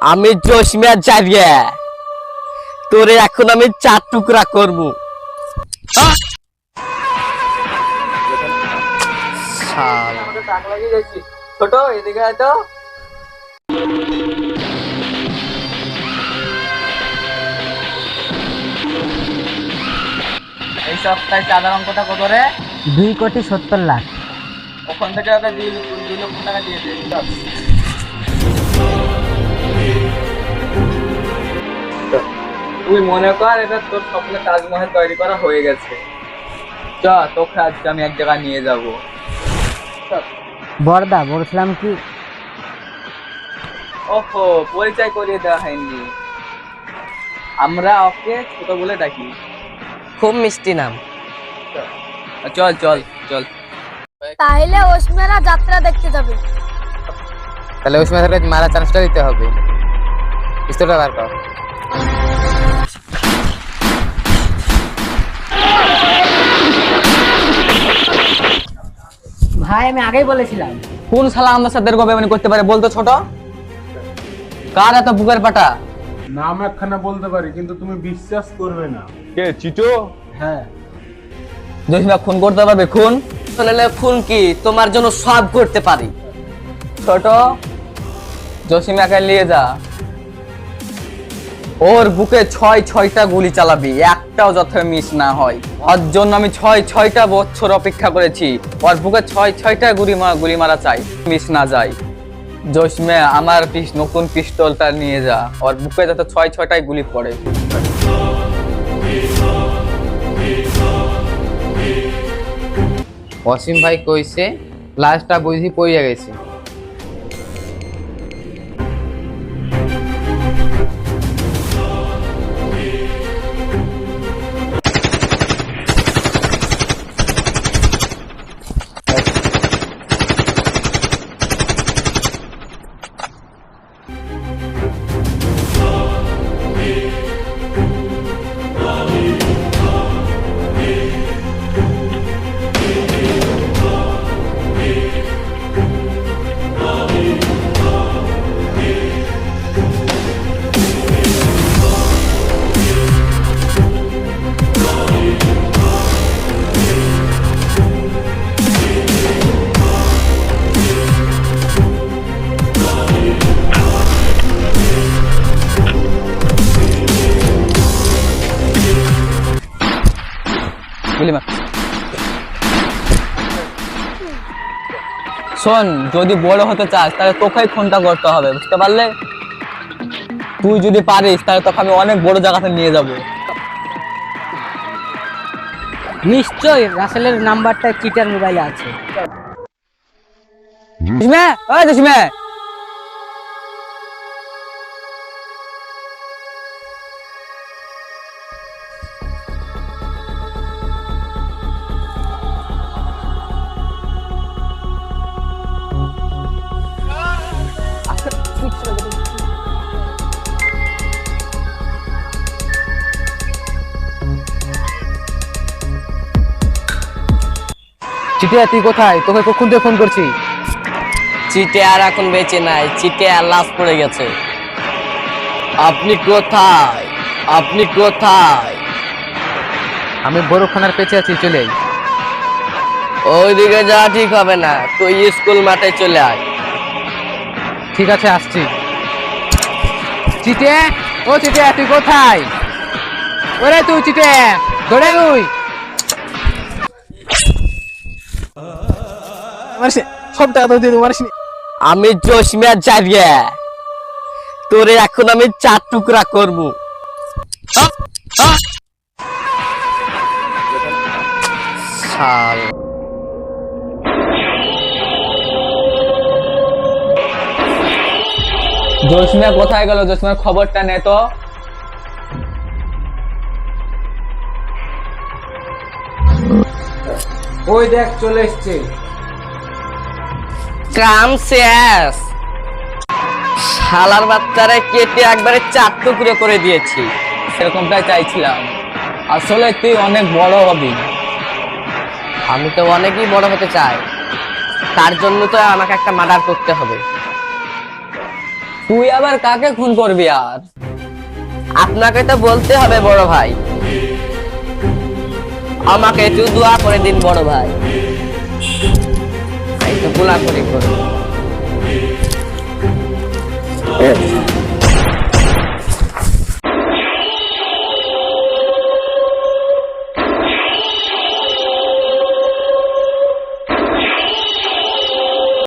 আমি জসমিয়া জারিয়া। তোরে এখন আমি চার টুকরা করব। ছোট এদিকে আয় তো। এই সপ্তাহে চাঁদার অঙ্কটা কত রে দুই কোটি সত্তর লাখ। ওখান থেকে ওকে দুই দুই লক্ষ টাকা দিয়ে দে। তুই মনে কর এটা তোর স্বপ্নে তাজমহল তৈরি করা হয়ে গেছে। চ তোকে আজকে আমি এক জায়গায় নিয়ে যাব। বর্দা বলছিলাম কি? ওহো পরিচয় করিয়ে দেওয়া হয়নি। আমরা ওকে ছোট বলে ডাকি। খুব মিষ্টি নাম। চল চল চল। তাহলে ওসমেরা যাত্রা দেখতে যাবে। তাহলে তাদেরকে মারা চান্সটা দিতে হবে। পিস্তলটা বার কর। ভাই আমি আগেই বলেছিলাম। কোন শালা আমাদের সাথে এরকম বেমানি করতে পারে বলতো ছোট? কার এত বুকের পাটা? নাম একখানা বলতে পারি কিন্তু তুমি বিশ্বাস করবে না। কে চিটো হ্যাঁ। জসিমা খুন করতে পারবে? খুন? শোনালে খুন কি? তোমার জন্য সব করতে পারি। ছোট জসিমাকে নিয়ে যা। ওর বুকে ছয় ছয়টা গুলি চালাবি, একটাও যথে মিস না হয়। ওর জন্য আমি ছয় ছয়টা বছর অপেক্ষা করেছি। ওর বুকে ছয় ছয়টা গুলি গুলি মারা চাই, মিস না যায়। জসমে আমার পিস নতুন পিস্তলটা নিয়ে যা। ওর বুকে যাতে ছয় ছয়টাই গুলি পড়ে। অসীম ভাই কইছে লাস্টটা বুঝি পড়িয়া গেছে। শোন যদি বড় হতে চাস তাহলে তোকেই খুনটা করতে হবে বুঝতে পারলে? তুই যদি পারিস তাহলে তোকে আমি অনেক বড় জায়গাতে নিয়ে যাব। নিশ্চয় রাসেলের নাম্বারটা চিটার মোবাইলে আছে। জসিমে? ওই জসিমে! চিঠিয়া তুই কোথায়? তোকে কখন দিয়ে ফোন করছি? চিটে আর এখন বেঁচে নাই চিটে আর লাশ পড়ে গেছে। আপনি কোথায়? আপনি কোথায়? আমি বড়খানার পেছে আছি চলে আই। ওইদিকে যাওয়া ঠিক হবে না তুই স্কুল মাঠে চলে আয়। ঠিক আছে আসছি। চিটে ও চিটে তুই কোথায়? ওরে তুই চিটে ধরে তুই আমি জসমিয়া জারিয়া। তোরে এখন আমি চার টুকরা করব। জসমিয়া কোথায় গেল? জসমিয়ার খবরটা নে তো। ওই দেখ, চলে এসছে। কাম শেষ। শালার বাচ্চারা কেটে একবারে চার টুকরো করে দিয়েছি। সেরকমটাই চাইছিলাম। আসলে তুই অনেক বড় হবি। আমি তো অনেকই বড় হতে চাই। তার জন্য তো আমাকে একটা মার্ডার করতে হবে। তুই আবার কাকে খুন করবি আর? আপনাকে তো বলতে হবে বড় ভাই। আমাকে একটু দোয়া করে দিন বড় ভাই। আমি গোলা করে করব